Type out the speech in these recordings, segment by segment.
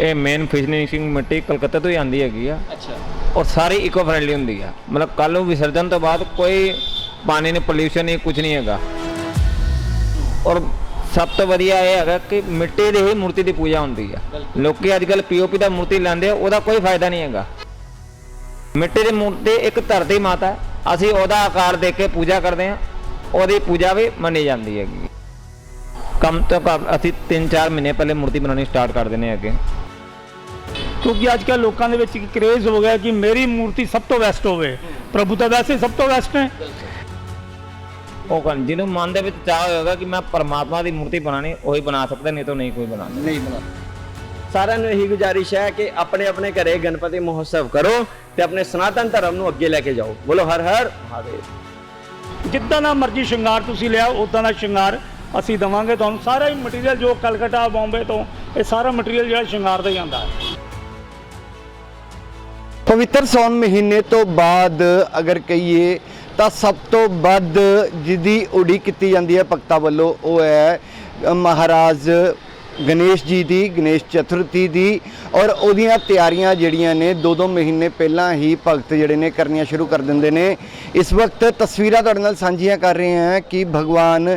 ਇਹ ਮੇਨ ਫਿਸ਼ਨਿੰਗ ਮਿੱਟੀ ਕਲਕੱਤਾ ਤੋਂ ਹੀ ਆਂਦੀ ਹੈਗੀ ਆ। ਅੱਛਾ। ਔਰ ਸਾਰੀ ਇਕੋ ਫ੍ਰੈਂਡਲੀ ਹੁੰਦੀ ਆ। ਮਤਲਬ ਕੱਲ ਨੂੰ ਵਿਸਰਜਨ ਤੋਂ ਬਾਅਦ ਕੋਈ ਪਾਣੀ ਨਹੀਂ ਪੋਲਿਊਸ਼ਨ ਨਹੀਂ ਕੁਝ ਨਹੀਂ ਹੈਗਾ। ਔਰ ਸਭ ਤੋਂ ਵਧੀਆ ਇਹ ਹੈਗਾ ਕਿ ਮਿੱਟੀ ਦੀ ਹੀ ਮੂਰਤੀ ਦੀ ਪੂਜਾ ਹੁੰਦੀ ਆ। ਲੋਕੀ ਅੱਜ ਕੱਲ ਪੀਓਪੀ ਦਾ ਮੂਰਤੀ ਲੈਂਦੇ ਆ ਉਹਦਾ ਕੋਈ ਫਾਇਦਾ ਨਹੀਂ ਹੈਗਾ। ਮਿੱਟੀ ਦੀ ਮੂਰਤੀ ਇੱਕ ਧਰਤੀ ਮਾਤਾ ਹੈ। ਅਸੀਂ ਉਹਦਾ ਆਕਾਰ ਦੇਖ ਕੇ ਪੂਜਾ ਕਰਦੇ ਆ ਉਹਦੀ ਪੂਜਾ ਵੀ ਮੰਨੀ ਜਾਂਦੀ ਹੈਗੀ। ਕਮ ਤੋਂ ਕਮ ਅਸੀਂ 3-4 ਮਹੀਨੇ ਪਹਿਲੇ ਮੂਰਤੀ ਬਣਾਉਣੀ ਸਟਾਰਟ ਕਰ ਦਿੰਦੇ ਅੱਗੇ ਕਿਉਂਕਿ ਅੱਜ ਕੱਲ੍ਹ ਲੋਕਾਂ ਦੇ ਵਿੱਚ ਇੱਕ ਕ੍ਰੇਜ਼ ਹੋ ਗਿਆ ਕਿ ਮੇਰੀ ਮੂਰਤੀ ਸਭ ਤੋਂ ਬੈਸਟ ਹੋਵੇ। ਪ੍ਰਭੂ ਤਾਂ ਵੈਸੇ ਸਭ ਤੋਂ ਬੈਸਟ ਹੈ ਉਹ ਕਰਨ ਜਿਹਨੂੰ ਮਨ ਦੇ ਵਿੱਚ ਚਾਹ ਹੋਏਗਾ ਕਿ ਮੈਂ ਪਰਮਾਤਮਾ ਦੀ ਮੂਰਤੀ ਬਣਾਣੀ ਉਹੀ ਬਣਾ ਸਕਦਾ ਨਹੀਂ ਤਾਂ ਨਹੀਂ ਕੋਈ ਬਣਾਉਂਦਾ। ਨਹੀਂ ਬਣਾ। ਸਾਰਿਆਂ ਨੂੰ ਇਹੀ ਗੁਜ਼ਾਰਿਸ਼ ਹੈ ਕਿ ਆਪਣੇ ਆਪਣੇ ਘਰੇ ਗਣਪਤੀ ਮਹੋਤਸਵ ਕਰੋ ਤੇ ਆਪਣੇ ਸਨਾਤਨ ਧਰਮ ਨੂੰ ਅੱਗੇ ਲੈ ਕੇ ਜਾਓ। ਬੋਲੋ ਹਰ ਹਰ ਮਹਾਦੇਵ। ਜਿੱਦਾਂ ਦਾ ਮਰਜ਼ੀ ਸ਼ਿੰਗਾਰ ਤੁਸੀਂ ਲਿਆਓ ਉਦਾਂ ਦਾ ਸ਼ਿੰਗਾਰ ਅਸੀਂ ਦਵਾਂਗੇ ਤੁਹਾਨੂੰ। ਸਾਰਾ ਹੀ ਮਟੀਰੀਅਲ ਜੋ ਕਲਕੱਤਾ ਬੰਬੇ ਤੋਂ ਇਹ ਸਾਰਾ ਮਟੀਰੀਅਲ ਜਿਹੜਾ ਸ਼ਿੰਗਾਰ ਦਾ ਹੀ ਆਉਂਦਾ ਹੈ। ਪਵਿੱਤਰ ਸੌਣ ਮਹੀਨੇ ਤੋਂ ਬਾਅਦ ਅਗਰ ਕਹੀਏ ਤਾਂ ਸਭ ਤੋਂ ਵੱਧ ਜਿਹਦੀ ਉਡੀਕ ਕੀਤੀ ਜਾਂਦੀ ਹੈ ਭਗਤਾਂ ਵੱਲੋਂ, ਉਹ ਹੈ ਮਹਾਰਾਜ ਗਣੇਸ਼ ਜੀ ਦੀ, ਗਣੇਸ਼ ਚਤੁਰਥੀ ਦੀ ਔਰ ਉਹਦੀਆਂ ਤਿਆਰੀਆਂ ਜਿਹੜੀਆਂ ਨੇ ਦੋ ਦੋ ਮਹੀਨੇ ਪਹਿਲਾਂ ਹੀ ਭਗਤ ਜਿਹੜੇ ਨੇ ਕਰਨੀਆਂ ਸ਼ੁਰੂ ਕਰ ਦਿੰਦੇ ਨੇ। ਇਸ ਵਕਤ ਤਸਵੀਰਾਂ ਤੁਹਾਡੇ ਨਾਲ ਸਾਂਝੀਆਂ ਕਰ ਰਹੇ ਹਾਂ ਕਿ ਭਗਵਾਨ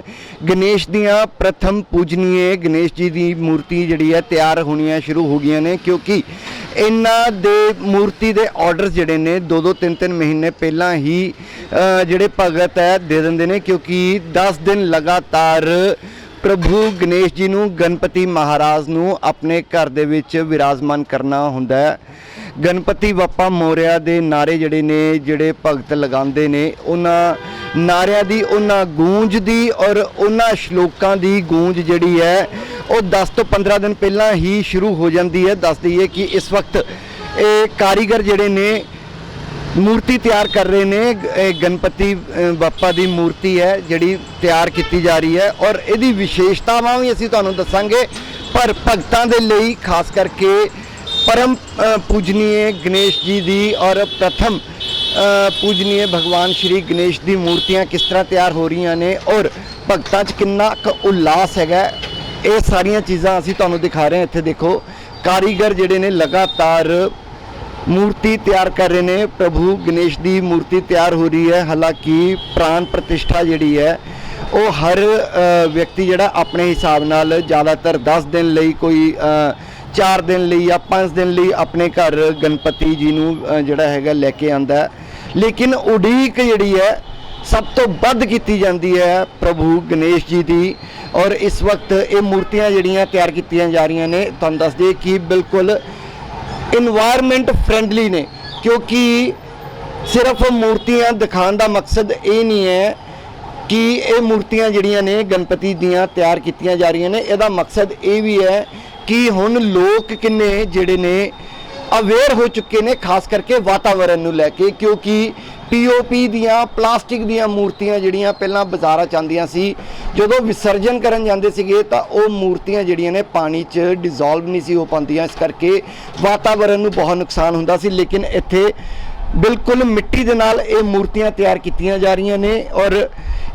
ਗਣੇਸ਼ ਦੀਆਂ ਪ੍ਰਥਮ ਪੂਜਨੀਏ, ਗਣੇਸ਼ ਜੀ ਦੀ ਮੂਰਤੀ ਜਿਹੜੀ ਹੈ ਤਿਆਰ ਹੋਣੀਆਂ ਸ਼ੁਰੂ ਹੋ ਗਈਆਂ ਨੇ ਕਿਉਂਕਿ ਇਹਨਾਂ ਦੇ ਮੂਰਤੀ ਦੇ ਆਰਡਰਸ ਜਿਹੜੇ ਨੇ ਦੋ ਦੋ ਤਿੰਨ ਤਿੰਨ ਮਹੀਨੇ ਪਹਿਲਾਂ ਹੀ ਜਿਹੜੇ ਭਗਤ ਹੈ, ਦੇ ਦਿੰਦੇ ਨੇ, ਕਿਉਂਕਿ 10 ਦਿਨ ਲਗਾਤਾਰ ਪ੍ਰਭੂ ਗਣੇਸ਼ ਜੀ ਨੂੰ, ਗਣਪਤੀ ਮਹਾਰਾਜ ਨੂੰ ਆਪਣੇ ਘਰ ਦੇ ਵਿੱਚ ਵਿਰਾਜਮਾਨ ਕਰਨਾ ਹੁੰਦਾ ਹੈ। ਗਣਪਤੀ ਬੱਪਾ ਮੋਰਿਆ ਦੇ ਨਾਰੇ ਜਿਹੜੇ ਨੇ, ਜਿਹੜੇ ਭਗਤ ਲਗਾਉਂਦੇ ਨੇ, ਉਹਨਾਂ ਨਾਰਿਆਂ ਦੀ, ਉਹਨਾਂ ਗੂੰਜ ਦੀ ਔਰ ਉਹਨਾਂ ਸ਼ਲੋਕਾਂ ਦੀ ਗੂੰਜ ਜਿਹੜੀ ਹੈ ਉਹ 10 ਤੋਂ 15 ਦਿਨ ਪਹਿਲਾਂ ਹੀ ਸ਼ੁਰੂ ਹੋ ਜਾਂਦੀ ਹੈ, ਦੱਸ ਦਈਏ ਕਿ ਇਸ ਵਕਤ ਇਹ ਕਾਰੀਗਰ ਜਿਹੜੇ ਨੇ ਮੂਰਤੀ ਤਿਆਰ ਕਰ ਰਹੇ ਨੇ, ਇਹ ਗਣਪਤੀ ਬਾਪਾ ਦੀ ਮੂਰਤੀ ਹੈ ਜਿਹੜੀ ਤਿਆਰ ਕੀਤੀ ਜਾ ਰਹੀ ਹੈ ਔਰ ਇਹਦੀ ਵਿਸ਼ੇਸ਼ਤਾਵਾਂ ਵੀ ਅਸੀਂ ਤੁਹਾਨੂੰ ਦੱਸਾਂਗੇ, ਪਰ ਭਗਤਾਂ ਦੇ ਲਈ ਖਾਸ ਕਰਕੇ ਪਰਮ ਪੂਜਨੀਏ ਗਣੇਸ਼ ਜੀ ਦੀ ਔਰ ਪ੍ਰਥਮ ਪੂਜਨੀਏ ਭਗਵਾਨ ਸ਼੍ਰੀ ਗਣੇਸ਼ ਦੀ ਮੂਰਤੀਆਂ ਕਿਸ ਤਰ੍ਹਾਂ ਤਿਆਰ ਹੋ ਰਹੀਆਂ ਨੇ ਔਰ ਭਗਤਾਂ 'ਚ ਕਿੰਨਾ ਕੁ ਉਲਾਸ ਹੈਗਾ ਇਹ ਸਾਰੀਆਂ ਚੀਜ਼ਾਂ ਅਸੀਂ ਤੁਹਾਨੂੰ ਦਿਖਾ ਰਹੇ ਹਾਂ। ਇੱਥੇ ਦੇਖੋ, ਕਾਰੀਗਰ ਜਿਹੜੇ ਨੇ ਲਗਾਤਾਰ ਮੂਰਤੀ ਤਿਆਰ ਕਰ ਰਹੇ ਨੇ। ਪ੍ਰਭੂ ਗਣੇਸ਼ ਦੀ ਮੂਰਤੀ ਤਿਆਰ ਹੋ ਰਹੀ ਹੈ। ਹਾਲਾਂਕਿ ਪ੍ਰਾਨ ਪ੍ਰਤਿਸ਼ਠਾ ਜਿਹੜੀ ਹੈ, ਉਹ ਹਰ ਵਿਅਕਤੀ ਜਿਹੜਾ ਆਪਣੇ ਹਿਸਾਬ ਨਾਲ ਜ਼ਿਆਦਾਤਰ 10 ਦਿਨ ਲਈ ਕੋਈ 4 ਦਿਨ ਲਈ ਜਾਂ 5 ਦਿਨ ਲਈ ਆਪਣੇ ਘਰ ਗਣਪਤੀ ਜੀ ਨੂੰ ਜਿਹੜਾ ਹੈਗਾ ਲੈ ਕੇ ਆਂਦਾ ਲੇਕਿਨ ਉਡੀਕ ਜਿਹੜੀ ਹੈ ਸਭ ਤੋਂ ਵੱਧ ਕੀਤੀ ਜਾਂਦੀ ਹੈ ਪ੍ਰਭੂ ਗਣੇਸ਼ ਜੀ ਦੀ ਔਰ ਇਸ ਵਕਤ ਇਹ ਮੂਰਤੀਆਂ ਜਿਹੜੀਆਂ ਤਿਆਰ ਕੀਤੀਆਂ ਜਾ ਰਹੀਆਂ ਨੇ, ਤੁਹਾਨੂੰ ਦੱਸ ਦਈਏ ਕਿ ਬਿਲਕੁਲ ਇਨਵਾਇਰਨਮੈਂਟ ਫ੍ਰੈਂਡਲੀ ਨੇ, ਕਿਉਂਕਿ ਸਿਰਫ ਮੂਰਤੀਆਂ ਦਿਖਾਉਣ ਦਾ ਮਕਸਦ ਇਹ ਨਹੀਂ ਹੈ ਕਿ ਇਹ ਮੂਰਤੀਆਂ ਜਿਹੜੀਆਂ ਨੇ ਗਣਪਤੀ ਦੀਆਂ ਤਿਆਰ ਕੀਤੀਆਂ ਜਾ ਰਹੀਆਂ ਨੇ, ਇਹਦਾ ਮਕਸਦ ਇਹ ਵੀ ਹੈ ਕਿ ਹੁਣ ਲੋਕ ਕਿੰਨੇ ਜਿਹੜੇ ਨੇ ਅਵੇਅਰ ਹੋ ਚੁੱਕੇ ਨੇ, ਖਾਸ ਕਰਕੇ ਵਾਤਾਵਰਣ ਨੂੰ ਲੈ ਕੇ, ਕਿਉਂਕਿ ਪੀਓਪੀ ਦੀਆਂ, ਪਲਾਸਟਿਕ ਦੀਆਂ ਮੂਰਤੀਆਂ ਜਿਹੜੀਆਂ ਪਹਿਲਾਂ ਬਾਜ਼ਾਰਾਂ ਚ ਆਉਂਦੀਆਂ ਸੀ, ਜਦੋਂ ਵਿਸਰਜਨ ਕਰਨ ਜਾਂਦੇ ਸੀਗੇ ਤਾਂ ਉਹ ਮੂਰਤੀਆਂ ਜਿਹੜੀਆਂ ਨੇ ਪਾਣੀ 'ਚ ਡਿਸੋਲਵ ਨਹੀਂ ਸੀ ਹੋ ਪਾਉਂਦੀਆਂ, ਇਸ ਕਰਕੇ ਵਾਤਾਵਰਣ ਨੂੰ ਬਹੁਤ ਨੁਕਸਾਨ ਹੁੰਦਾ ਸੀ, ਲੇਕਿਨ ਇੱਥੇ ਬਿਲਕੁਲ ਮਿੱਟੀ ਦੇ ਨਾਲ ਇਹ ਮੂਰਤੀਆਂ ਤਿਆਰ ਕੀਤੀਆਂ ਜਾ ਰਹੀਆਂ ਨੇ ਔਰ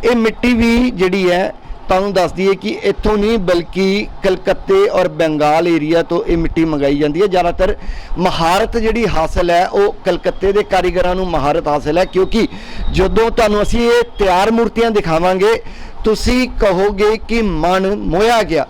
ਇਹ ਮਿੱਟੀ ਵੀ ਜਿਹੜੀ ਹੈ ਤੁਹਾਨੂੰ ਦੱਸ ਦਈਏ ਕਿ ਇੱਥੋਂ ਨਹੀਂ ਬਲਕਿ ਕਲਕੱਤੇ ਔਰ ਬੰਗਾਲ ਏਰੀਆ ਤੋਂ ਇਹ ਮਿੱਟੀ ਮੰਗਾਈ ਜਾਂਦੀ ਹੈ। ਜ਼ਿਆਦਾਤਰ ਮਹਾਰਤ ਜਿਹੜੀ ਹਾਸਲ ਹੈ, ਉਹ ਕਲਕੱਤੇ ਦੇ ਕਾਰੀਗਰਾਂ ਨੂੰ ਮਹਾਰਤ ਹਾਸਲ ਹੈ, ਕਿਉਂਕਿ ਜਦੋਂ ਤੁਹਾਨੂੰ ਅਸੀਂ ਇਹ ਤਿਆਰ ਮੂਰਤੀਆਂ ਦਿਖਾਵਾਂਗੇ, ਤੁਸੀਂ ਕਹੋਗੇ ਕਿ ਮਨ ਮੋਇਆ ਗਿਆ।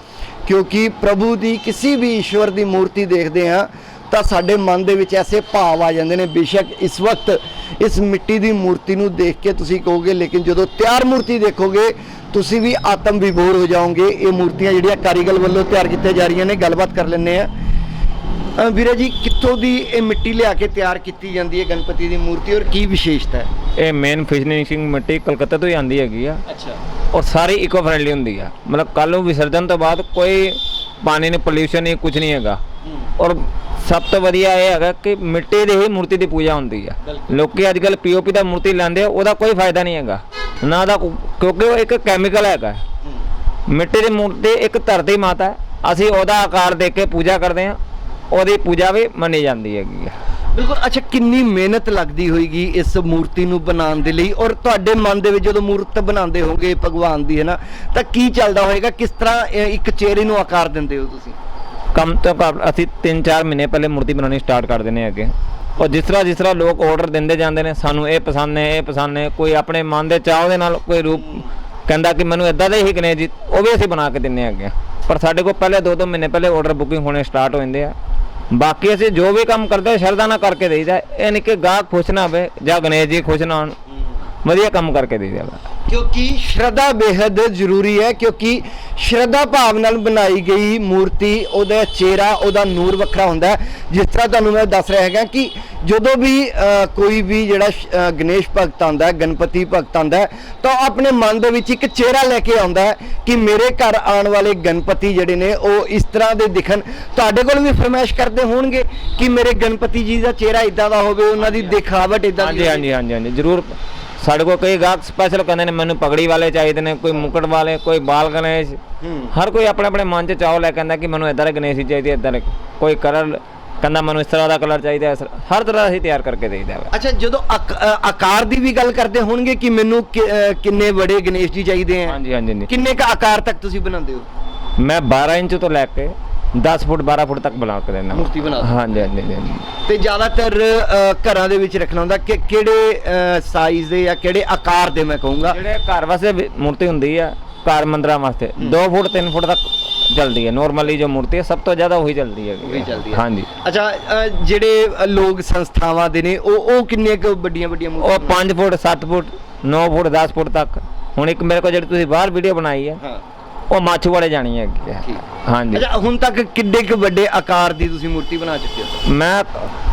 ਕਿਉਂਕਿ ਪ੍ਰਭੂ ਦੀ ਕਿਸੇ ਵੀ ਈਸ਼ਵਰ ਦੀ ਮੂਰਤੀ ਦੇਖਦੇ ਹਾਂ ਤਾਂ ਸਾਡੇ ਮਨ ਦੇ ਵਿੱਚ ਐਸੇ ਭਾਵ ਆ ਜਾਂਦੇ ਨੇ ਬੇਸ਼ੱਕ ਇਸ ਵਕਤ ਇਸ ਮਿੱਟੀ ਦੀ ਮੂਰਤੀ ਨੂੰ ਦੇਖ ਕੇ ਤੁਸੀਂ ਕਹੋਗੇ ਲੇਕਿਨ ਜਦੋਂ ਤਿਆਰ ਮੂਰਤੀ ਦੇਖੋਗੇ ਤੁਸੀਂ ਵੀ ਆਤਮ ਵਿਭੋਰ ਹੋ ਜਾਓਗੇ। ਇਹ ਮੂਰਤੀਆਂ ਜਿਹੜੀਆਂ ਕਾਰੀਗਰ ਵੱਲੋਂ ਤਿਆਰ ਕੀਤੀਆਂ ਜਾ ਰਹੀਆਂ ਨੇ ਗੱਲਬਾਤ ਕਰ ਲੈਂਦੇ ਆ ਵੀਰੇ ਜੀ ਕਿੱਥੋਂ ਦੀ ਇਹ ਮਿੱਟੀ ਲਿਆ ਕੇ ਤਿਆਰ ਕੀਤੀ ਜਾਂਦੀ ਹੈ ਗਣਪਤੀ ਦੀ ਮੂਰਤੀ ਔਰ ਕੀ ਵਿਸ਼ੇਸ਼ਤਾ ਹੈ? ਇਹ ਮੇਨ ਫਿਸ਼ਨਿੰਗ ਮਿੱਟੀ ਕਲਕੱਤਾ ਤੋਂ ਹੀ ਆਂਦੀ ਹੈਗੀ ਆ। ਅੱਛਾ। ਔਰ ਸਾਰੀ ਇਕੋ ਫ੍ਰੈਂਡਲੀ ਹੁੰਦੀ ਆ। ਮਤਲਬ ਕੱਲ ਨੂੰ ਵਿਸਰਜਨ ਤੋਂ ਬਾਅਦ ਕੋਈ ਪਾਣੀ ਨਹੀਂ ਪੋਲਿਊਸ਼ਨ ਨਹੀਂ ਕੁਝ ਨਹੀਂ ਹੈਗਾ। ਔਰ ਸਭ ਤੋਂ ਵਧੀਆ ਇਹ ਹੈਗਾ ਕਿ ਮਿੱਟੀ ਦੀ ਹੀ ਮੂਰਤੀ ਦੀ ਪੂਜਾ ਹੁੰਦੀ ਆ। ਲੋਕੀ ਅੱਜ ਕੱਲ ਪੀਓਪੀ ਦਾ ਮੂਰਤੀ ਲੈਂਦੇ ਆ ਉਹਦਾ ਕੋਈ ਫਾਇਦਾ ਨਹੀਂ ਹੈਗਾ। ਨਾ ਦਾ ਕਿਉਂਕਿ ਉਹ ਇੱਕ ਕੈਮੀਕਲ ਹੈਗਾ। ਮਿੱਟੀ ਦੀ ਮੂਰਤੀ ਇੱਕ ਧਰਤੀ ਮਾਤਾ ਹੈ। ਅਸੀਂ ਉਹਦਾ ਆਕਾਰ ਦੇਖ ਕੇ ਪੂਜਾ ਕਰਦੇ ਆ ਉਹਦੀ ਪੂਜਾ ਵੀ ਮੰਨੀ ਜਾਂਦੀ ਹੈਗੀ ਆ। ਬਿਲਕੁਲ। ਅੱਛਾ ਕਿੰਨੀ ਮਿਹਨਤ ਲੱਗਦੀ ਹੋਏਗੀ ਇਸ ਮੂਰਤੀ ਨੂੰ ਬਣਾਉਣ ਦੇ ਲਈ? ਔਰ ਤੁਹਾਡੇ ਮਨ ਦੇ ਵਿੱਚ ਜਦੋਂ ਮੂਰਤ ਬਣਾਉਂਦੇ ਹੋਗੇ ਭਗਵਾਨ ਦੀ ਹੈ ਨਾ? ਤਾਂ ਕੀ ਚੱਲਦਾ ਹੋਏਗਾ? ਕਿਸ ਤਰ੍ਹਾਂ ਇੱਕ ਚਿਹਰੇ ਨੂੰ ਆਕਾਰ ਦਿੰਦੇ ਹੋ ਤੁਸੀਂ? ਕੰਮ ਤੋਂ ਘੱਟ ਅਸੀਂ 3-4 ਮਹੀਨੇ ਪਹਿਲੇ ਮੂਰਤੀ ਬਣਾਉਣੀ ਸਟਾਰਟ ਕਰ ਦਿੰਦੇ ਅੱਗੇ ਔਰ ਜਿਸ ਤਰ੍ਹਾਂ ਜਿਸ ਤਰ੍ਹਾਂ ਲੋਕ ਆਰਡਰ ਦਿੰਦੇ ਜਾਂਦੇ ਨੇ, ਸਾਨੂੰ ਇਹ ਪਸੰਦ ਨੇ, ਇਹ ਪਸੰਦ ਨੇ, ਕੋਈ ਆਪਣੇ ਮਨ ਦੇ ਚਾਹ ਦੇ ਨਾਲ ਕੋਈ ਰੂਪ ਕਹਿੰਦਾ ਕਿ ਮੈਨੂੰ ਇਦਾਂ ਦੇ ਹੀ ਗਣੇਸ਼ ਜੀ, ਉਹ ਵੀ ਅਸੀਂ ਬਣਾ ਕੇ ਦਿੰਨੇ ਅੱਗੇ ਪਰ ਸਾਡੇ ਕੋਲ ਪਹਿਲੇ 2-2 ਮਹੀਨੇ ਪਹਿਲੇ ਆਰਡਰ ਬੁਕਿੰਗ ਹੋਣੇ ਸਟਾਰਟ ਹੋ ਜਾਂਦੇ ਆ। ਬਾਕੀ ਅਸੀਂ ਜੋ ਵੀ ਕੰਮ ਕਰਦੇ ਸ਼ਰਧਾ ਨਾਲ ਕਰਕੇ ਦੇਈਦਾ। ਇਹ ਨਹੀਂ ਕਿ ਗਾਹਕ ਖੁਸ਼ ਨਾ ਹੋਵੇ ਜਾਂ ਗਣੇਸ਼ ਜੀ ਖੁਸ਼ ਨਾ ਹੋਣ। ਵਧੀਆ ਕੰਮ ਕਰਕੇ ਦੇਈਦਾ ਵਾ ਕਿਉਂਕਿ ਸ਼ਰਧਾ ਬੇहद ਜ਼ਰੂਰੀ ਹੈ ਕਿਉਂਕਿ ਸ਼ਰਧਾ ਭਾਵ ਨਾਲ ਬਣਾਈ ਗਈ ਮੂਰਤੀ ਉਹਦਾ ਚਿਹਰਾ ਉਹਦਾ ਨੂਰ ਵੱਖਰਾ ਹੁੰਦਾ ਜਿਸ ਤਰ੍ਹਾਂ ਤੁਹਾਨੂੰ ਮੈਂ ਦੱਸ ਰਿਹਾ ਹੈਗਾ ਕਿ ਜਦੋਂ ਵੀ ਕੋਈ ਵੀ ਜਿਹੜਾ ਗਣੇਸ਼ ਭਗਤ ਆਉਂਦਾ ਹੈ ਗਣਪਤੀ ਭਗਤ ਆਉਂਦਾ ਹੈ ਤਾਂ ਆਪਣੇ ਮਨ ਦੇ ਵਿੱਚ ਇੱਕ ਚਿਹਰਾ ਲੈ ਕੇ ਆਉਂਦਾ ਹੈ ਕਿ ਮੇਰੇ ਘਰ ਆਉਣ ਵਾਲੇ ਗਣਪਤੀ ਜਿਹੜੇ ਨੇ ਉਹ ਇਸ ਤਰ੍ਹਾਂ ਦੇ ਦਿਖਣ। ਤੁਹਾਡੇ ਕੋਲ ਵੀ ਫਰਮਾਇਸ਼ ਕਰਦੇ ਹੋਣਗੇ ਕਿ ਮੇਰੇ ਗਣਪਤੀ ਜੀ ਦਾ ਚਿਹਰਾ ਇਦਾਂ ਦਾ ਹੋਵੇ ਉਹਨਾਂ ਦੀ ਦਿਖਾਵਟ ਇਦਾਂ ਦੀ ਹਾਂਜੀ ਹਾਂਜੀ ਹਾਂਜੀ ਜ਼ਰੂਰ। ਸਾਡੇ ਕੋਲ ਕਈ ਗਾਹਕ ਸਪੈਸ਼ਲ ਕਹਿੰਦੇ ਨੇ ਮੈਨੂੰ ਪਗੜੀ ਵਾਲੇ ਚਾਹੀਦੇ ਨੇ ਕੋਈ ਮੁਕਟ ਵਾਲੇ ਕੋਈ ਬਾਲ ਗਣੇਸ਼। ਹਰ ਕੋਈ ਆਪਣੇ ਆਪਣੇ ਮਨ 'ਚ ਚਾਹੋ ਲੈ ਕੇ ਆਂਦਾ ਕਿ ਮੈਨੂੰ ਇਦਾਂ ਦੇ ਗਣੇਸ਼ ਹੀ ਚਾਹੀਦੇ ਇਦਾਂ ਦੇ ਕੋਈ ਕਲਰ ਕਹਿੰਦਾ ਮੈਨੂੰ ਇਸ ਤਰ੍ਹਾਂ ਦਾ ਕਲਰ ਚਾਹੀਦਾ ਤਰ੍ਹਾਂ- ਹਰ ਤਰ੍ਹਾਂ ਅਸੀਂ ਤਿਆਰ ਕਰਕੇ ਦੇਈਦਾ ਵਾ। ਅੱਛਾ ਜਦੋਂ ਆਕਾਰ ਦੀ ਵੀ ਗੱਲ ਕਰਦੇ ਹੋਣਗੇ ਕਿ ਮੈਨੂੰ ਕਿੰਨੇ ਬੜੇ ਗਣੇਸ਼ ਜੀ ਚਾਹੀਦੇ ਆ? ਹਾਂਜੀ ਹਾਂਜੀ। ਕਿੰਨੇ ਕ ਆਕਾਰ ਤੱਕ ਤੁਸੀਂ ਬਣਾਉਂਦੇ ਹੋ? ਮੈਂ 12 ਇੰਚ ਤੋਂ ਲੈ ਕੇ 10 ਫੁੱਟ 12 ਫੁੱਟ ਤੱਕ ਬਣਾ ਕੇ ਦੇਣਾ ਮੂਰਤੀ ਬਣਾ ਦਿੰਦੇ। ਹਾਂਜੀ ਹਾਂਜੀ ਤੇ ਜ਼ਿਆਦਾਤਰ ਅ, ਘਰਾਂ ਦੇ ਵਿੱਚ ਰੱਖਣਾ ਹੁੰਦਾ। ਕਿ ਕਿਹੜੇ ਸਾਈਜ਼ ਦੇ ਜਾਂ ਕਿਹੜੇ ਆਕਾਰ ਦੇ ਮੈਂ ਕਹੂੰਗਾ? ਜਿਹੜੇ ਘਰ ਵਾਸਤੇ ਵੀ ਮੂਰਤੀ ਹੁੰਦੀ ਆ ਘਰ ਮੰਦਰਾਂ ਵਾਸਤੇ। 2 ਫੁੱਟ 3 ਫੁੱਟ ਤੱਕ ਚੱਲਦੀ ਹੈ ਨਾਰਮਲੀ ਜੋ ਮੂਰਤੀ ਹੈ ਸਭ ਤੋਂ ਜ਼ਿਆਦਾ ਉਹੀ ਚੱਲਦੀ ਹੈ ਉਹੀ ਚੱਲਦੀ ਹੈ। ਹਾਂਜੀ। ਅੱਛਾ ਅ, ਜਿਹੜੇ ਅ, ਲੋਕ ਸੰਸਥਾਵਾਂ ਦੇ ਨੇ ਉਹ ਉਹ ਕਿੰਨੇ ਕੁ ਵੱਡੀਆਂ ਵੱਡੀਆਂ ਉਹ ਮੂਰਤੀਆਂ 5 ਫੁੱਟ 7 ਫੁੱਟ 9 ਫੁੱਟ 10 ਫੁੱਟ ਤੱਕ। ਹੁਣ ਇੱਕ ਮੇਰੇ ਕੋਲ ਜਿਹੜੀ ਤੁਸੀਂ ਬਾਹਰ ਵੀਡੀਓ ਬਣਾਈ ਹੈ ਹਾਂ। ਉਹ ਮਾਛੂ ਵਾਲੇ ਜਾਣੀ ਹੈ ਠੀਕ। ਹਾਂਜੀ। ਅੱਛਾ ਹੁਣ ਤੱਕ ਕਿੱਡੇ ਕੁ ਵੱਡੇ ਆਕਾਰ ਦੀ ਤੁਸੀਂ ਮੂਰਤੀ ਬਣਾ ਚੁੱਕੇ ਹੋ? ਮੈਂ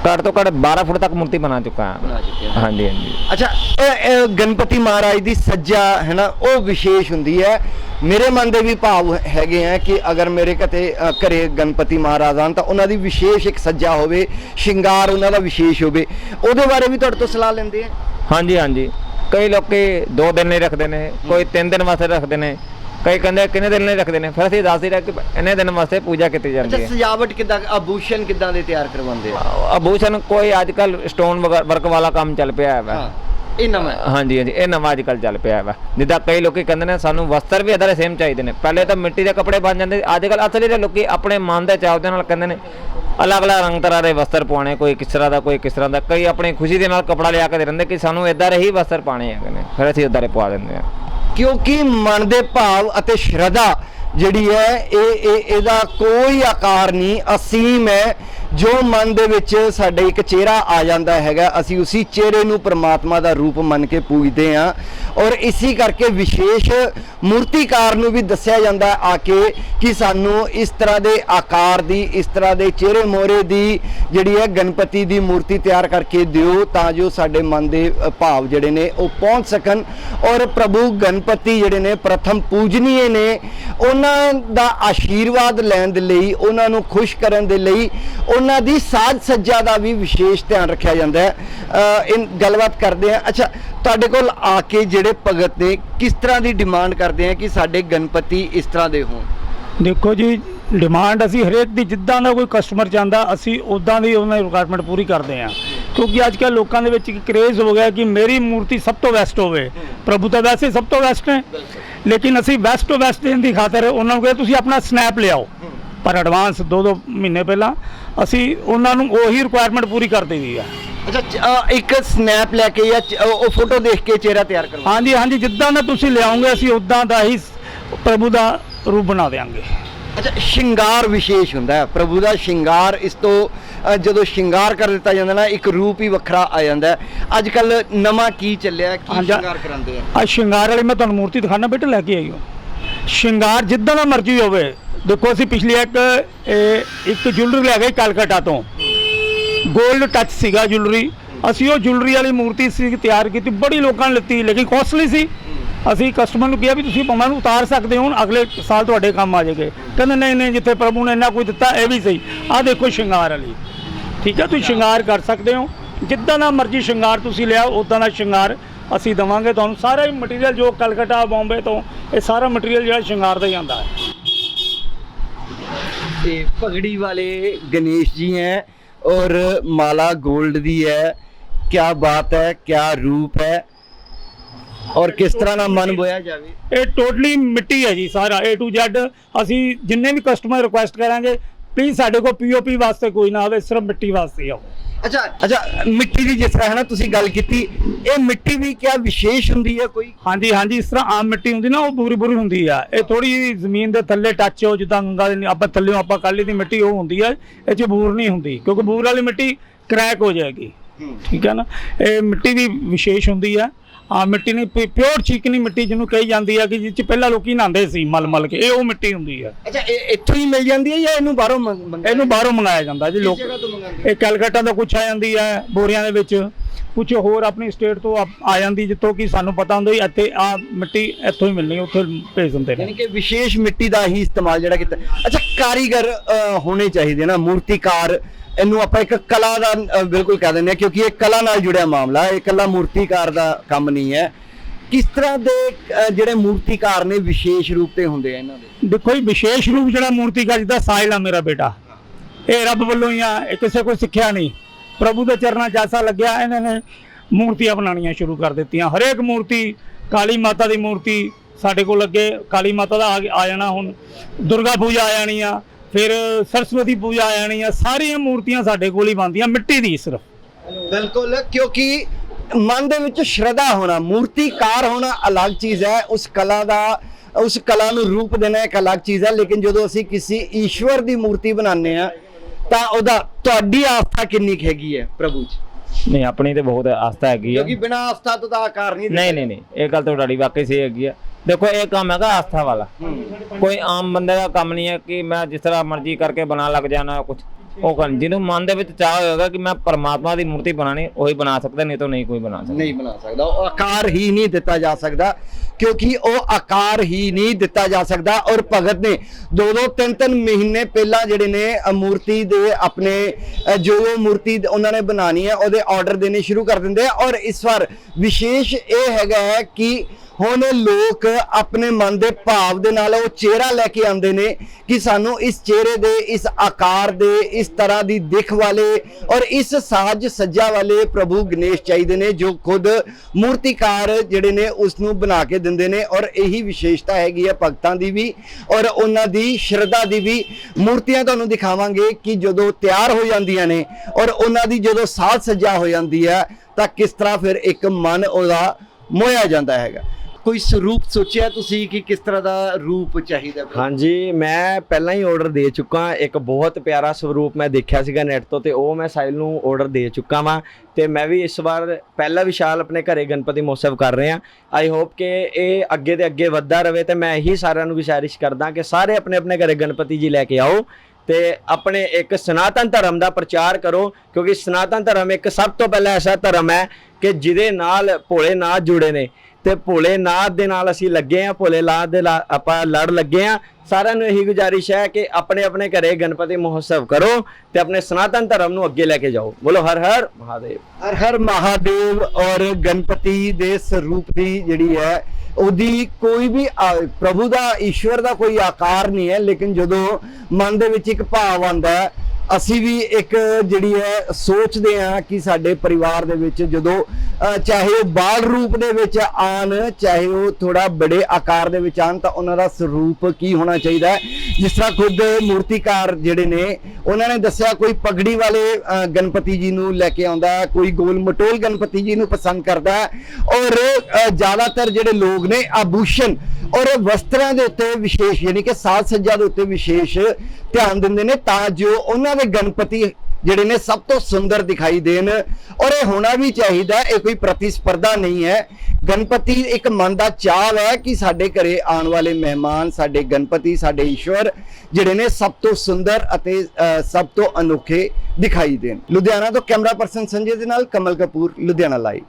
ਘੱਟ ਤੋਂ ਘੱਟ 12 ਫੁੱਟ ਤੱਕ ਮੂਰਤੀ ਬਣਾ ਚੁੱਕਾ ਹਾਂ। ਹਾਂਜੀ ਹਾਂਜੀ। ਅੱਛਾ ਇਹ- ਗਣਪਤੀ ਮਹਾਰਾਜ ਦੀ ਸੱਜਾ ਹੈ ਨਾ ਉਹ ਵਿਸ਼ੇਸ਼ ਹੁੰਦੀ ਹੈ। ਮੇਰੇ ਮਨ ਦੇ ਵੀ ਭਾਵ ਹੈਗੇ ਆ ਕਿ ਅਗਰ ਮੇਰੇ ਕਤੇ ਘਰੇ ਗਣਪਤੀ ਮਹਾਰਾਜ ਆਣ ਤਾਂ ਉਹਨਾਂ ਦੀ ਵਿਸ਼ੇਸ਼ ਇੱਕ ਸੱਜਾ ਹੋਵੇ ਸ਼ਿੰਗਾਰ ਉਹਨਾਂ ਦਾ ਵਿਸ਼ੇਸ਼ ਹੋਵੇ। ਉਹਦੇ ਬਾਰੇ ਵੀ ਤੁਹਾਡੇ ਤੋਂ ਸਲਾਹ ਲੈਂਦੇ ਆ? ਹਾਂਜੀ ਹਾਂਜੀ। ਕਈ ਲੋਕੀ 2 ਦਿਨ ਲਈ ਰੱਖਦੇ ਨੇ ਕੋਈ 3 ਦਿਨ ਵਾਸਤੇ ਰੱਖਦੇ ਨੇ। ਕਈ ਕਹਿੰਦੇ ਕਿੰਨੇ ਦਿਨ ਲਈ ਰੱਖਦੇ ਨੇ? ਫਿਰ ਅਸੀਂ ਦੱਸਦੇ ਰਹੇ ਕਿ ਇੰਨੇ ਦਿਨ ਵਾਸਤੇ ਪੂਜਾ ਕੀਤੀ ਅੱਛਾ ਜਾਂਦੀ ਹੈ। ਸਜਾਵਟ ਕਿਦਾਂ ਆਭੂਸ਼ਣ ਕਿਦਾਂ ਦੇ ਤਿਆਰ ਕਰਵਾਉਂਦੇ ਆ? ਆਭੂਸ਼ਣ ਕੋਈ ਅੱਜ ਕੱਲ ਸਟੋਨ ਵਰਕ ਵਾਲਾ ਕੰਮ ਚੱਲ ਪਿਆ ਹੈ ਵਾ ਹਾਂ ਇਹ ਨਵਾਂ ਹੈ। ਹਾਂਜੀ ਹਾਂਜੀ ਇਹ ਨਵਾਂ ਅੱਜ ਕੱਲ ਚੱਲ ਪਿਆ ਵਾ ਜਿੱਦਾਂ ਕਈ ਲੋਕੀ ਕਹਿੰਦੇ ਨੇ ਸਾਨੂੰ ਵਸਤਰ ਵੀ ਇਦਾਂ ਦੇ ਸੇਮ ਚਾਹੀਦੇ ਨੇ। ਪਹਿਲੇ ਤਾਂ ਮਿੱਟੀ ਦੇ ਕੱਪੜੇ ਬਣ ਜਾਂਦੇ ਅੱਜ ਕੱਲ ਅਸਲੀ ਦੇ ਲੋਕੀ ਆਪਣੇ ਮਨ ਦੇ ਚਾਅ ਦੇ ਨਾਲ ਕਹਿੰਦੇ ਨੇ ਅਲੱਗ-ਅਲੱਗ ਰੰਗ ਤਰ੍ਹਾਂ ਦੇ ਵਸਤਰ ਪਾਉਣੇ ਕੋਈ ਕਿਸ ਤਰ੍ਹਾਂ ਦਾ ਕੋਈ ਕਿਸ ਤਰ੍ਹਾਂ ਦਾ। ਕਈ ਆਪਣੀ ਖੁਸ਼ੀ ਦੇ ਨਾਲ ਕੱਪੜਾ ਲਿਆ ਕੇ ਦੇ ਦਿੰਦੇ ਕਿ ਸਾਨੂੰ ਇਦਾਂ ਦੇ ਹੀ ਵਸਤਰ ਪਾਣੇ ਹੈਗੇ ਨੇ ਫਿਰ ਅਸੀਂ ਇਦਾਂ ਦੇ ਪਵਾ ਦਿੰਦੇ ਹਾਂ। ਕਿਉਂਕਿ ਮਨ ਦੇ ਭਾਵ ਅਤੇ ਸ਼ਰਧਾ ਜਿਹੜੀ ਹੈ, ਇਹ ਇਹ ਇਹਦਾ ਕੋਈ ਆਕਾਰ ਨਹੀਂ। ਅਸੀਮ ਹੈ ਜੋ ਮਨ ਦੇ ਵਿੱਚ ਸਾਡੇ ਇੱਕ ਚਿਹਰਾ ਆ ਜਾਂਦਾ ਹੈਗਾ, ਅਸੀਂ ਉਸੇ ਚਿਹਰੇ ਨੂੰ ਪ੍ਰਮਾਤਮਾ ਦਾ ਰੂਪ ਮੰਨ ਕੇ ਪੂਜਦੇ ਹਾਂ। ਔਰ ਇਸੇ ਕਰਕੇ ਵਿਸ਼ੇਸ਼ ਮੂਰਤੀਕਾਰ ਨੂੰ ਵੀ ਦੱਸਿਆ ਜਾਂਦਾ ਆ ਕੇ ਕਿ ਸਾਨੂੰ ਇਸ ਤਰ੍ਹਾਂ ਦੇ ਆਕਾਰ ਦੀ, ਇਸ ਤਰ੍ਹਾਂ ਦੇ ਚਿਹਰੇ ਮੋਹਰੇ ਦੀ ਜਿਹੜੀ ਹੈ ਗਣਪਤੀ ਦੀ ਮੂਰਤੀ ਤਿਆਰ ਕਰਕੇ ਦਿਓ ਤਾਂ ਜੋ ਸਾਡੇ ਮਨ ਦੇ ਭਾਵ ਜਿਹੜੇ ਨੇ ਉਹ ਪਹੁੰਚ ਸਕਣ। ਔਰ ਪ੍ਰਭੂ ਗਣਪਤੀ ਜਿਹੜੇ ਨੇ, ਪ੍ਰਥਮ ਪੂਜਨੀਏ ਨੇ, ਉਹਨਾਂ ਦਾ ਆਸ਼ੀਰਵਾਦ ਲੈਣ ਦੇ ਲਈ, ਉਹਨਾਂ ਨੂੰ ਖੁਸ਼ ਕਰਨ ਦੇ ਲਈ ਉਹਨਾਂ ਦੀ ਸਾਜ ਸੱਜਾ ਦਾ ਵੀ ਵਿਸ਼ੇਸ਼ ਧਿਆਨ ਰੱਖਿਆ ਜਾਂਦਾ ਹੈ। ਇਨ ਗੱਲਬਾਤ ਕਰਦੇ ਆ ਅੱਛਾ, ਤੁਹਾਡੇ ਕੋਲ ਆ ਕੇ ਜਿਹੜੇ ਭਗਤ ਨੇ ਕਿਸ ਤਰ੍ਹਾਂ ਦੀ ਡਿਮਾਂਡ ਕਰਦੇ ਆ ਕਿ ਸਾਡੇ ਗਣਪਤੀ ਇਸ ਤਰ੍ਹਾਂ ਦੇ ਹੋਣ? ਦੇਖੋ ਜੀ, ਡਿਮਾਂਡ ਅਸੀਂ ਹਰੇਕ ਦੀ, ਜਿੱਦਾਂ ਦਾ ਕੋਈ ਕਸਟਮਰ ਚਾਹੁੰਦਾ, ਅਸੀਂ ਉਦਾਂ ਦੀ ਉਹਨਾਂ ਦੀ ਰਿਕੁਆਇਰਮੈਂਟ ਪੂਰੀ ਕਰਦੇ ਹਾਂ। ਕਿਉਂਕਿ ਅੱਜ ਕੱਲ੍ਹ ਲੋਕਾਂ ਦੇ ਵਿੱਚ ਇੱਕ ਕ੍ਰੇਜ਼ ਹੋ ਗਿਆ ਕਿ ਮੇਰੀ ਮੂਰਤੀ ਸਭ ਤੋਂ ਬੈਸਟ ਹੋਵੇ। ਪ੍ਰਭੂ ਤਾਂ ਵੈਸੇ ਸਭ ਤੋਂ ਬੈਸਟ ਹੈ ਲੇਕਿਨ ਅਸੀਂ ਬੈਸਟ ਤੋਂ ਬੈਸਟ ਦੇਣ ਦੀ ਖਾਤਰ ਉਹਨਾਂ ਨੂੰ ਕਹਿੰਦੇ ਤੁਸੀਂ ਆਪਣਾ ਸਨੈਪ ਲਿਆਓ। ਪਰ ਐਡਵਾਂਸ ਦੋ ਦੋ ਮਹੀਨੇ ਪਹਿਲਾਂ ਅਸੀਂ ਉਹਨਾਂ ਨੂੰ ਉਹੀ ਰਿਕੁਆਇਰਮੈਂਟ ਪੂਰੀ ਕਰ ਦੇਈ ਹੈ ਅੱਛਾ ਚ- ਅ, ਇੱਕ ਸਨੈਪ ਲੈ ਕੇ ਜਾਂ ਚ- ਉਹ ਫੋਟੋ ਦੇਖ ਕੇ ਚਿਹਰਾ ਤਿਆਰ ਕਰਵਾ ਹਾਂਜੀ ਹਾਂਜੀ ਜਿੱਦਾਂ ਦਾ ਤੁਸੀਂ ਲਿਆਓਗੇ ਅਸੀਂ ਉਦਾਂ ਦਾ ਹੀ ਪ੍ਰਭੂ ਦਾ ਰੂਪ ਬਣਾ ਦੇਵਾਂਗੇ ਅੱਛਾ ਸ਼ਿੰਗਾਰ ਵਿਸ਼ੇਸ਼ ਹੁੰਦਾ ਹੈ। ਪ੍ਰਭੂ ਦਾ ਸ਼ਿੰਗਾਰ ਇਸ ਤੋਂ ਅ, ਜਦੋਂ ਸ਼ਿੰਗਾਰ ਕਰ ਦਿੱਤਾ ਜਾਂਦਾ ਨਾ ਇੱਕ ਰੂਪ ਹੀ ਵੱਖਰਾ ਆ ਜਾਂਦਾ ਹੈ। ਅੱਜ ਕੱਲ ਨਵਾਂ ਕੀ ਚੱਲਿਆ ਕੀ ਹਾਂਜੀ। ਸ਼ਿੰਗਾਰ ਕਰਾਉਂਦੇ ਆ? ਆ ਸ਼ਿੰਗਾਰ ਵਾਲੀ ਮੈਂ ਤੁਹਾਨੂੰ ਮੂਰਤੀ ਦਿਖਾਣਾ ਬੇਟਾ ਲੈ ਕੇ ਆਈਓ ਸ਼ਿੰਗਾਰ ਜਿੱਦਾਂ ਦਾ ਮਰਜ਼ੀ ਹੋਵੇ ਦੇਖੋ ਅਸੀਂ ਪਿਛਲੀ ਇੱਕ ਇਹ, ਇੱਕ ਜੁਐਲਰੀ ਲੈ ਗਏ ਕਲਕੱਤਾ ਤੋਂ। 골ਡ ਟੱਚ ਸੀਗਾ ਜੁਐਲਰੀ ਅਸੀਂ ਉਹ ਜੁਐਲਰੀ ਵਾਲੀ ਮੂਰਤੀ ਸੀ ਤਿਆਰ ਕੀਤੀ ਬੜੀ ਲੋਕਾਂ ਨੇ ਲਿੱਤੀ ਲੇਕਿਨ ਕੋਸਟਲੀ ਸੀ। ਅਸੀਂ ਕਸਟਮਰ ਨੂੰ ਕਿਹਾ ਵੀ ਤੁਸੀਂ ਭਾਵੇਂ ਨੂੰ ਉਤਾਰ ਸਕਦੇ ਹੋ ਅਗਲੇ ਸਾਲ ਤੁਹਾਡੇ ਕੰਮ ਆ ਜਾਏਗੇ। ਕਹਿੰਦੇ ਨਹੀਂ ਨਹੀਂ ਜਿੱਥੇ ਪ੍ਰਭੂ ਨੇ ਇੰਨਾ ਕੁਝ ਦਿੱਤਾ ਇਹ ਵੀ ਸਹੀ। ਆਹ ਦੇਖੋ ਸ਼ਿੰਗਾਰ ਵਾਲੀ। ਠੀਕ ਹੈ ਤੁਸੀਂ ਸ਼ਿੰਗਾਰ ਕਰ ਸਕਦੇ ਹੋ। ਜਿੱਦਾਂ ਦਾ ਮਰਜ਼ੀ ਸ਼ਿੰਗਾਰ ਤੁਸੀਂ ਲਿਆਓ ਉਦਾਂ ਦਾ ਸ਼ਿੰਗਾਰ ਅਸੀਂ ਦਵਾਂਗੇ ਤੁਹਾਨੂੰ। ਸਾਰਾ ਹੀ ਮਟੀਰੀਅਲ ਜੋ ਕਲਕੱਤਾ ਬੰਬੇ ਤੋਂ ਇਹ ਸਾਰਾ ਮਟੀਰੀਅਲ ਜਿਹੜਾ ਸ਼ਿੰਗਾਰ ਦਾ ਹੀ ਆਉਂਦਾ ਹੈ। ਤੇ ਪਗੜੀ ਵਾਲੇ ਗਣੇਸ਼ ਜੀ ਹੈ ਔਰ ਮਾਲਾ 골ਡ ਦੀ ਹੈ। ਕੀ ਬਾਤ ਹੈ ਕੀ ਰੂਪ ਹੈ। ਔਰ ਕਿਸ ਤਰ੍ਹਾਂ ਦਾ ਮਨ ਬੋਇਆ ਜਾਵੇ? ਇਹ ਟੋਟਲੀ ਮਿੱਟੀ ਹੈ ਜੀ ਸਾਰਾ A to Z ਅਸੀਂ ਜਿੰਨੇ ਵੀ ਕਸਟਮਰ ਰਿਕੁਐਸਟ ਕਰਾਂਗੇ ਪਲੀਜ਼ ਸਾਡੇ ਕੋਲ ਪੀਓਪੀ ਵਾਸਤੇ ਕੋਈ ਨਾ ਆਵੇ ਸਿਰਫ ਮਿੱਟੀ ਵਾਸਤੇ ਆਓ। ਅੱਛਾ ਅੱਛਾ ਮਿੱਟੀ ਦੀ ਜਿਸ ਤਰ੍ਹਾਂ ਹੈ ਨਾ ਤੁਸੀਂ ਗੱਲ ਕੀਤੀ ਇਹ ਮਿੱਟੀ ਵੀ ਕਿਆ ਵਿਸ਼ੇਸ਼ ਹੁੰਦੀ ਹੈ ਕੋਈ? ਹਾਂਜੀ ਹਾਂਜੀ ਇਸ ਤਰ੍ਹਾਂ ਆਮ ਮਿੱਟੀ ਹੁੰਦੀ ਨਾ ਉਹ ਬੂਰੀ ਬੂਰੀ ਹੁੰਦੀ ਆ। ਇਹ ਥੋੜੀ ਜ਼ਮੀਨ ਦੇ ਥੱਲੇ ਟੱਚ ਹੋ ਜਿੱਦਾਂ ਗੰਗਾ ਦੇ ਆਪਾਂ ਥੱਲੇੋਂ ਆਪਾਂ ਕਾਲੀ ਦੀ ਮਿੱਟੀ ਉਹ ਹੁੰਦੀ ਆ ਇਹ ਚ ਬੂਰ ਨਹੀਂ ਹੁੰਦੀ ਕਿਉਂਕਿ ਬੂਰ ਵਾਲੀ ਮਿੱਟੀ ਕ੍ਰੈਕ ਹੋ ਜਾਏਗੀ। ਠੀਕ ਹੈ ਨਾ? ਇਹ ਮਿੱਟੀ ਵੀ ਵਿਸ਼ੇਸ਼ ਹੁੰਦੀ ਆ। ਆ ਮਿੱਟੀ ਨਹੀਂ ਪਿਓਰ ਚੀਕਨੀ ਮਿੱਟੀ ਜਿਹਨੂੰ ਕਹੀ ਜਾਂਦੀ ਆ ਕਿ ਜਿਸ ਚ ਪਹਿਲਾਂ ਲੋਕੀ ਨਹਾਉਂਦੇ ਸੀ ਮਲ ਮਲ ਕੇ ਇਹ ਉਹ ਮਿੱਟੀ ਹੁੰਦੀ ਆ। ਅੱਛਾ ਇਹ ਇੱਥੋਂ ਹੀ ਮਿਲ ਜਾਂਦੀ ਹੈ ਜਾਂ ਇਹਨੂੰ ਬਾਹਰੋਂ ਇਹਨੂੰ ਬਾਹਰੋਂ ਮੰਗਾਇਆ ਜਾਂਦਾ ਜੀ ਲੋਕ। ਇਹ ਕੈਲਕਟਾ ਤੋਂ ਕੁਛ ਆ ਜਾਂਦੀ ਹੈ ਬੋਰੀਆਂ ਦੇ ਵਿੱਚ। ਕੁਝ ਹੋਰ ਆਪਣੀ ਸਟੇਟ ਤੋਂ ਆ ਆ ਜਾਂਦੀ ਜਿੱਥੋਂ ਕਿ ਸਾਨੂੰ ਪਤਾ ਹੁੰਦਾ ਵੀ ਇੱਥੇ ਆ ਮਿੱਟੀ ਇੱਥੋਂ ਹੀ ਮਿਲਣੀ ਉੱਥੇ ਭੇਜ ਦਿੰਦੇ ਯਾਨੀ ਨੇ ਕਿ ਵਿਸ਼ੇਸ਼ ਮਿੱਟੀ ਦਾ ਹੀ ਇਸਤੇਮਾਲ ਜਿਹੜਾ ਕੀਤਾ। ਅੱਛਾ ਕਾਰੀਗਰ ਅ, ਹੋਣੇ ਚਾਹੀਦੇ ਨਾ ਮੂਰਤੀਕਾਰ ਇਹਨੂੰ ਆਪਾਂ ਇੱਕ ਕਲਾ ਦਾ ਅ, ਬਿਲਕੁਲ ਕਹਿ ਦਿੰਦੇ ਆ ਕਿਉਂਕਿ ਇਹ ਕਲਾ ਨਾਲ ਜੁੜਿਆ ਮਾਮਲਾ ਹੈ ਇਹ ਇਕੱਲਾ ਮੂਰਤੀਕਾਰ ਦਾ ਕੰਮ ਨਹੀਂ ਹੈ। ਕਿਸ ਤਰ੍ਹਾਂ ਦੇ ਅ, ਜਿਹੜੇ ਮੂਰਤੀਕਾਰ ਨੇ ਵਿਸ਼ੇਸ਼ ਰੂਪ ਤੇ ਹੁੰਦੇ ਆ ਇਹਨਾਂ ਦੇ? ਦੇਖੋ ਜੀ ਵਿਸ਼ੇਸ਼ ਰੂਪ ਜਿਹੜਾ ਮੂਰਤੀਕਾਰ ਜਿਹਦਾ ਸਾਹਿਲ ਆ ਮੇਰਾ ਬੇਟਾ। ਇਹ ਰੱਬ ਵੱਲੋਂ ਹੀ ਆ ਇਹ ਕਿਸੇ ਕੋਈ ਸਿੱਖਿਆ ਨਹੀਂ। ਪ੍ਰਭੂ ਦੇ ਚਰਨਾਂ 'ਚ ਲੱਗਿਆ, ਇਹਨਾਂ ਨੇ ਮੂਰਤੀਆਂ ਬਣਾਉਣੀਆਂ ਸ਼ੁਰੂ ਕਰ ਦਿੱਤੀਆਂ। ਹਰੇਕ ਮੂਰਤੀ, ਕਾਲੀ ਮਾਤਾ ਦੀ ਮੂਰਤੀ ਸਾਡੇ ਕੋਲ ਅੱਗੇ ਕਾਲੀ ਮਾਤਾ ਦਾ ਆ ਆ ਜਾਣਾ ਹੁਣ। ਦੁਰਗਾ ਪੂਜਾ ਆ ਜਾਣੀ ਆ, ਫਿਰ ਸਰਸਵਤੀ ਪੂਜਾ ਆ ਜਾਣੀ ਆ, ਸਾਰੀਆਂ ਮੂਰਤੀਆਂ ਸਾਡੇ ਕੋਲ ਹੀ ਬਣਦੀਆਂ, ਮਿੱਟੀ ਦੀ ਸਿਰਫ। ਬਿਲਕੁਲ, ਕਿਉਂਕਿ ਮਨ ਦੇ ਵਿੱਚ ਸ਼ਰਧਾ ਹੋਣਾ, ਮੂਰਤੀਕਾਰ ਹੋਣਾ ਅਲੱਗ ਚੀਜ਼ ਹੈ। ਉਸ ਕਲਾ ਦਾ, ਉਸ ਕਲਾ ਨੂੰ ਰੂਪ ਦੇਣਾ ਇੱਕ ਅਲੱਗ ਚੀਜ਼ ਹੈ। ਲੇਕਿਨ ਜਦੋਂ ਅਸੀਂ ਕਿਸੇ ਈਸ਼ਵਰ ਦੀ ਮੂਰਤੀ ਬਣਾਉਂਦੇ ਆ ਤਾਂ ਉਹਦਾ ਤੁਹਾਡੀ ਆਸਥਾ ਕਿੰਨੀ ਕੁ ਹੈਗੀ ਹੈ ਪ੍ਰਭੂ 'ਚ ਨਹੀਂ ਆਪਣੀ ਤੇ ਬਹੁਤ ਆਸਥਾ ਹੈਗੀ ਆ। ਕਿਉਂਕਿ ਬਿਨਾਂ ਆਸਥਾ ਤੋਂ ਤਾਂ ਆਕਾਰ ਨਹੀਂ ਨਹੀਂ ਨਹੀਂ ਨਹੀਂ ਇਹ ਗੱਲ ਤਾਂ ਤੁਹਾਡੀ ਵਾਕਈ ਸਹੀ ਹੈਗੀ ਆ। ਦੇਖੋ ਇਹ ਕੰਮ ਹੈਗਾ ਆਸਥਾ ਵਾਲਾ। ਕੋਈ ਆਮ ਬੰਦੇ ਦਾ ਕੰਮ ਨਹੀਂ ਹੈ ਕਿ ਮੈਂ ਜਿਸ ਤਰ੍ਹਾਂ ਮਰਜ਼ੀ ਕਰਕੇ ਬਣਾ ਲੱਗ ਜਾਣਾ ਕੁਝ ਉਹ ਕਰ ਜਿਹਨੂੰ ਮਨ ਦੇ ਵਿੱਚ ਚਾਹ ਹੋਏਗਾ ਕਿ ਮੈਂ ਪਰਮਾਤਮਾ ਦੀ ਮੂਰਤੀ ਬਣਾਣੀ ਉਹੀ ਬਣਾ ਸਕਦਾ ਨਹੀਂ ਤਾਂ ਨਹੀਂ ਕੋਈ ਬਣਾ ਸਕਦਾ। ਨਹੀਂ ਬਣਾ ਸਕਦਾ ਉਹ ਆਕਾਰ ਹੀ ਨਹੀਂ ਦਿੱਤਾ ਜਾ ਸਕਦਾ ਕਿਉਂਕਿ ਉਹ ਆਕਾਰ ਹੀ ਨਹੀਂ ਦਿੱਤਾ ਜਾ ਸਕਦਾ। ਔਰ ਭਗਤ ਨੇ ਦੋ ਦੋ ਤਿੰਨ ਤਿੰਨ ਮਹੀਨੇ ਪਹਿਲਾਂ ਜਿਹੜੇ ਨੇ ਅ, ਮੂਰਤੀ ਦੇ ਆਪਣੇ ਅ, ਜੋ ਜੋ ਮੂਰਤੀ ਉਹਨਾਂ ਨੇ ਬਣਾਣੀ ਹੈ ਉਹਦੇ ਆਰਡਰ ਦੇਣੇ ਸ਼ੁਰੂ ਕਰ ਦਿੰਦੇ ਆ। ਔਰ ਇਸ ਵਾਰ ਵਿਸ਼ੇਸ਼ ਇਹ ਹੈਗਾ ਹੈ ਕਿ ਹੁਣ ਲੋਕ ਆਪਣੇ ਮਨ ਦੇ ਭਾਵ ਦੇ ਨਾਲ ਉਹ ਚਿਹਰਾ ਲੈ ਕੇ ਆਉਂਦੇ ਨੇ ਕਿ ਸਾਨੂੰ ਇਸ ਚਿਹਰੇ ਦੇ ਇਸ ਆਕਾਰ ਦੇ ਇਸ ਤਰ੍ਹਾਂ ਦੀ ਦਿੱਖ ਵਾਲੇ ਔਰ ਇਸ ਸਾਜ ਸੱਜਾ ਵਾਲੇ ਪ੍ਰਭੂ ਗਣੇਸ਼ ਚਾਹੀਦੇ ਨੇ, ਜੋ ਖੁਦ ਮੂਰਤੀਕਾਰ ਜਿਹੜੇ ਨੇ ਉਸ ਨੂੰ ਬਣਾ ਕੇ ਦਿੰਦੇ ਨੇ ਔਰ ਇਹੀ ਵਿਸ਼ੇਸ਼ਤਾ ਹੈਗੀ ਹੈ ਭਗਤਾਂ ਦੀ ਵੀ ਔਰ ਉਹਨਾਂ ਦੀ ਸ਼ਰਧਾ ਦੀ ਵੀ। ਮੂਰਤੀਆਂ ਤੁਹਾਨੂੰ ਦਿਖਾਵਾਂਗੇ ਕਿ ਜਦੋਂ ਤਿਆਰ ਹੋ ਜਾਂਦੀਆਂ ਨੇ ਔਰ ਉਹਨਾਂ ਦੀ ਜਦੋਂ ਸਾਜ ਸੱਜਾ ਹੋ ਜਾਂਦੀ ਹੈ ਤਾਂ ਕਿਸ ਤਰ੍ਹਾਂ ਫਿਰ ਇੱਕ ਮਨ ਉਹਦਾ ਮੋਇਆ ਜਾਂਦਾ ਹੈਗਾ। ਕੋਈ ਸਰੂਪ ਸੋਚਿਆ ਤੁਸੀਂ ਕਿ ਕਿਸ ਤਰ੍ਹਾਂ ਦਾ ਰੂਪ ਚਾਹੀਦਾ ਹਾਂਜੀ, ਮੈਂ ਪਹਿਲਾਂ ਹੀ ਆਰਡਰ ਦੇ ਚੁੱਕਾ ਇੱਕ ਬਹੁਤ ਪਿਆਰਾ ਸਰੂਪ ਮੈਂ ਦੇਖਿਆ ਸੀਗਾ ਨੈਟ ਤੋਂ ਤੇ ਉਹ ਮੈਂ ਸਾਹਿਲ ਨੂੰ ਆਰਡਰ ਦੇ ਚੁੱਕਾ ਵਾਂ ਤੇ ਮੈਂ ਵੀ ਇਸ ਵਾਰ ਪਹਿਲਾ ਵਿਸ਼ਾਲ ਆਪਣੇ ਘਰੇ ਗਣਪਤੀ ਮਹੋਤਸਵ ਕਰ ਰਹੇ। ਆ ਆਈ ਹੋਪ ਕਿ ਇਹ ਅੱਗੇ ਤੇ ਅੱਗੇ ਵੱਧਦਾ ਰਹੇ ਤੇ ਮੈਂ ਇਹੀ ਸਾਰਿਆਂ ਨੂੰ ਗੁਜ਼ਾਰਿਸ਼ ਕਰਦਾ ਕਿ ਸਾਰੇ ਆਪਣੇ ਆਪਣੇ ਘਰੇ ਗਣਪਤੀ ਜੀ ਲੈ ਕੇ ਆਓ ਤੇ ਆਪਣੇ ਇੱਕ ਸਨਾਤਨ ਧਰਮ ਦਾ ਪ੍ਰਚਾਰ ਕਰੋ ਕਿਉਂਕਿ ਸਨਾਤਨ ਧਰਮ ਇੱਕ ਸਭ ਤੋਂ ਪਹਿਲਾ ਐਸਾ ਧਰਮ ਹੈ ਕਿ ਜਿਹਦੇ ਨਾਲ ਭੋਲੇ ਭੋਲੇਨਾਥ ਜੁੜੇ ਨੇ। ਤੇ ਭੋਲੇਨਾਥ ਦੇ ਨਾਲ ਅਸੀਂ ਲੱਗੇ ਆ ਭੋਲੇਨਾਥ ਦੇ ਨਾਲ ਆਪਾਂ ਲੜ ਲੱਗੇ ਆ ਸਾਰਿਆਂ ਨੂੰ ਇਹੀ ਗੁਜ਼ਾਰਿਸ਼ ਹੈ ਕਿ ਆਪਣੇ ਆਪਣੇ ਘਰੇ ਗਣਪਤੀ ਮਹੋਤਸਵ ਕਰੋ ਤੇ ਆਪਣੇ ਸਨਾਤਨ ਧਰਮ ਨੂੰ ਅੱਗੇ ਲੈ ਕੇ ਜਾਓ। ਬੋਲੋ ਹਰ ਹਰ ਮਹਾਦੇਵ। ਹਰ ਹਰ ਮਹਾਦੇਵ ਔਰ ਗਣਪਤੀ ਦੇ ਸਰੂਪ ਦੀ ਜਿਹੜੀ ਹੈ, ਉਹਦੀ ਕੋਈ ਵੀ ਪ੍ਰਭੂ ਦਾ, ਈਸ਼ਵਰ ਦਾ ਕੋਈ ਆਕਾਰ ਨਹੀਂ ਹੈ, ਲੇਕਿਨ ਜਦੋਂ ਮਨ ਦੇ ਵਿੱਚ ਇੱਕ ਭਾਵ ਆਉਂਦਾ ਹੈ ਅਸੀਂ ਵੀ ਇੱਕ ਜਿਹੜੀ ਹੈ, ਸੋਚਦੇ ਹਾਂ ਕਿ ਸਾਡੇ ਪਰਿਵਾਰ ਦੇ ਵਿੱਚ ਜਦੋਂ ਚਾਹੇ ਉਹ ਬਾਲ ਰੂਪ ਦੇ ਵਿੱਚ ਆਣ ਚਾਹੇ ਉਹ ਥੋੜਾ ਬੜੇ ਆਕਾਰ ਦੇ ਵਿੱਚ ਆਣ ਤਾਂ ਉਹਨਾਂ ਦਾ ਸਰੂਪ ਕੀ ਹੋਣਾ ਚਾਹੀਦਾ ਜਿਸ ਤਰ੍ਹਾਂ ਖੁਦ ਮੂਰਤੀਕਾਰ ਜਿਹੜੇ ਨੇ, ਉਹਨਾਂ ਨੇ ਦੱਸਿਆ ਕੋਈ ਪਗੜੀ ਵਾਲੇ ਗਣਪਤੀ ਜੀ ਨੂੰ ਲੈ ਕੇ ਆਉਂਦਾ ਕੋਈ ਗੋਲ ਮਟੋਲ ਗਣਪਤੀ ਜੀ ਨੂੰ ਪਸੰਦ ਕਰਦਾ ਔਰ ਜ਼ਿਆਦਾਤਰ ਜਿਹੜੇ ਲੋਕ ਨੇ ਆਭੂਸ਼ਣ ਔਰ ਵਸਤਰਾਂ ਦੇ ਉੱਤੇ ਵਿਸ਼ੇਸ਼, ਯਾਨੀ ਕਿ ਸਾਜ ਸੱਜਾ ਦੇ ਉੱਤੇ ਵਿਸ਼ੇਸ਼ ਧਿਆਨ ਦਿੰਦੇ ਨੇ ਤਾਂ ਜੋ ਉਹਨਾਂ ਦੇ ਗਣਪਤੀ ਜਿਹੜੇ ਨੇ ਸਭ ਤੋਂ ਸੁੰਦਰ ਦਿਖਾਈ ਦੇਣ। ਔਰ ਇਹ ਹੋਣਾ ਵੀ ਚਾਹੀਦਾ ਇਹ ਕੋਈ ਪ੍ਰਤੀਸਪਰਧਾ ਨਹੀਂ ਹੈ। ਗਣਪਤੀ ਇੱਕ ਮਨ ਦਾ ਚਾਹ ਹੈ ਕਿ ਸਾਡੇ ਘਰੇ ਆਉਣ ਵਾਲੇ ਮਹਿਮਾਨ ਸਾਡੇ ਗਣਪਤੀ ਸਾਡੇ ਈਸ਼ਵਰ ਜਿਹੜੇ ਨੇ ਸਭ ਤੋਂ ਸੁੰਦਰ ਅਤੇ ਅ, ਸਭ ਤੋਂ ਅਨੋਖੇ ਦਿਖਾਈ ਦੇਣ। ਲੁਧਿਆਣਾ ਤੋਂ ਕੈਮਰਾ ਪਰਸਨ ਸੰਜੇ ਦੇ ਨਾਲ ਕਮਲ ਕਪੂਰ ਲੁਧਿਆਣਾ ਲਾਈਵ।